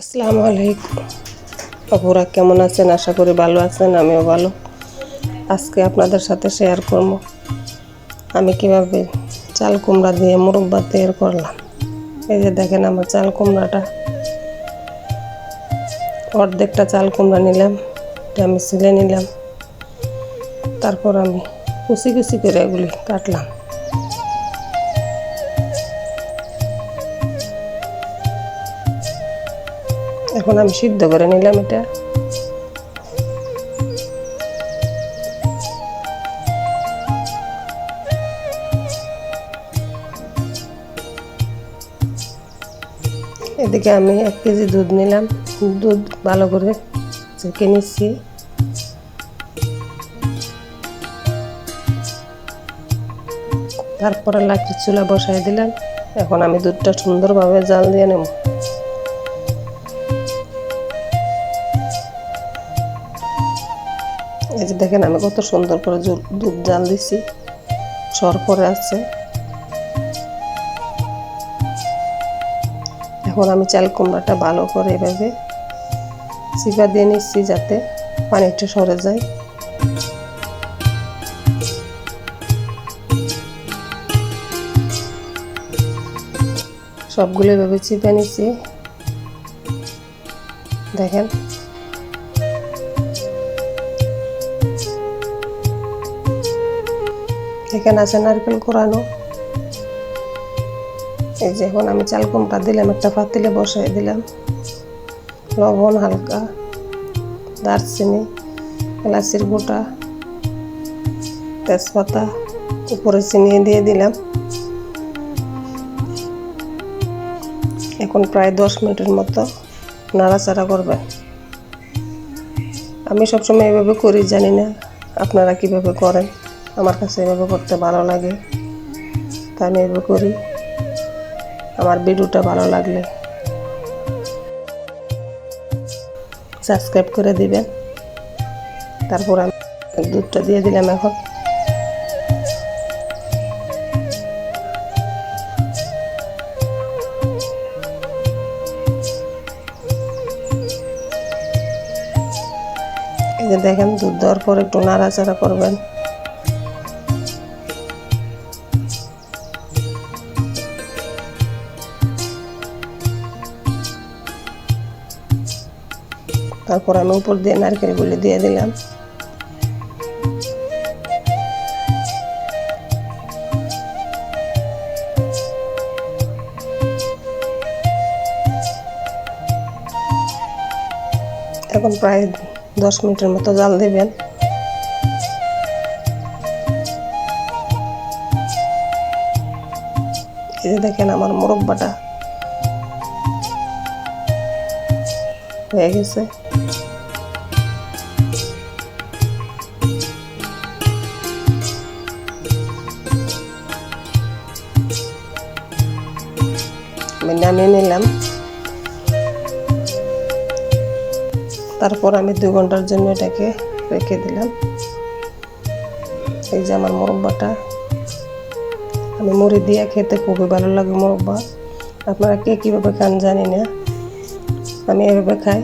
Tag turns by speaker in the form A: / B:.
A: আসসালামু আলাইকুম। অপরা কেমন আছেন? আশা করি ভালো আছেন, আমিও ভালো। আজকে আপনাদের সাথে শেয়ার করব। আমি কীভাবে চাল কুমড়া দিয়ে মুরব্বা তৈরি করলাম। এই যে দেখেন আমার চাল কুমড়াটা। অর্ধেকটা চাল কুমড়া নিলাম আমি সিলে নিলাম। তারপর আমি কুচি কুচি করে এগুলি কাটলাম। এখন আমি সিদ্ধ করে নিলাম এটা। এদিকে আমি এক কেজি দুধ নিলাম। দুধ ভালো করে চেকে নিচ্ছি। তারপরে লাকড়ির চুলা বসাই দিলাম। এখন আমি দুধটা সুন্দরভাবে জাল দিয়ে নেব। এই যে দেখেন আমি কত সুন্দর করে দুধ জাল দিছি। সর করে আছে। এখন আমি চাল কুমড়াটা ভালো করে এভাবে চিপা দিয়ে নিচ্ছি যাতে পানিটা সরে যায়। সবগুলো এভাবে চিপে নিচ্ছি। দেখেন এখানে আছে নারকেল কোরানো এই যে এখন আমি চাল কুমড়া দিলাম, একটা পাতিলে বসাই দিলাম। লবণ হালকা, দারচিনি, এলাচির গোটা তেজপাতা, উপরে চিনি দিয়ে দিলাম। এখন প্রায় দশ মিনিটের মতো নাড়াচাড়া করবেন আমি সবসময় এভাবে করি, জানি না আপনারা কীভাবে করেন। আমার কাছে এভাবে করতে ভালো লাগে তাই আমি এভাবে করি। আমার ভিডিওটা ভালো লাগলে সাবস্ক্রাইব করে দিবেন। তারপর আমি দুধটা দিয়ে দিলাম এখন। দেখেন, দুধ দেওয়ার পর একটু নাড়াচাড়া করবেন। তারপর আমি উপর দিয়ে নারকেলগুলি দিয়ে দিলাম। এখন প্রায় দশ মিনিটের মতো জাল দেবেন। এই যে দেখেন আমার মোরব্বাটা হয়ে গেছে। আমি নামিয়ে নিলাম। তারপর আমি দু ঘণ্টার জন্য এটাকে রেখে দিলাম। এই যে আমার মোরব্বাটা। আমি মুড়ি দিয়ে খেতে খুবই ভালো লাগে মোরব্বা। আপনারা কে কীভাবে খান জানি না। আমি এভাবে খাই।